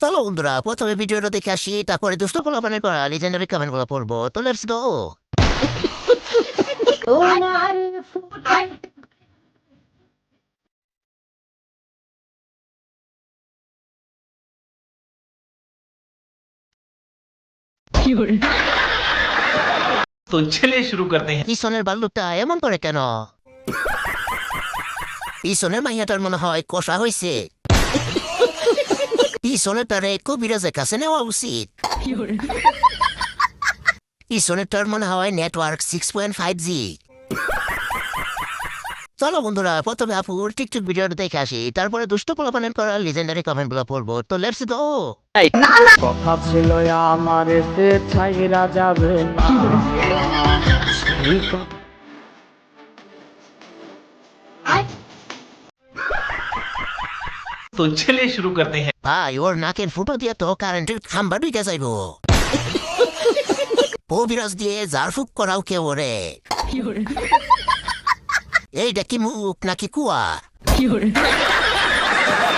চলো বন্ধুরা প্রথমে ভিডিওটা দেখে আসি তারপরে দুষ্ট কলাপানের করা লিজেন্ডারি কমেন্টগুলো পড়ব। তো লেটস গো তো চলে শুরু করতে হ্যাঁ পিছনের বাল্লুকটা এমন করে কেন? ঈশ্বনের মাইয়াটার মনে হয় কষা হয়েছে পিছনের তারে কবিরাজের কাছে নেওয়া উচিত পিছনের তার মনে হয় network six point five G চলো বন্ধুরা প্রথমে আপুর টিকটক ভিডিওটা দেখে আসি তারপরে দুষ্ট পোলাপানের করা লিজেন্ডারি কমেন্ট গুলো পড়বো তো লেটস গো কথা ছিল আমার এতে ছাইরা যাবে না এই কথা- तो चलिए शुरू करते हैं ভাই ওর নাকের ফুটো দিয়ে তো কারেন্টের খাম্বা ঢুকে যাইব কবিরাজ দিয়ে জারফুক করাও কেউ রে এইটা কি মুখ নাকি কুয়া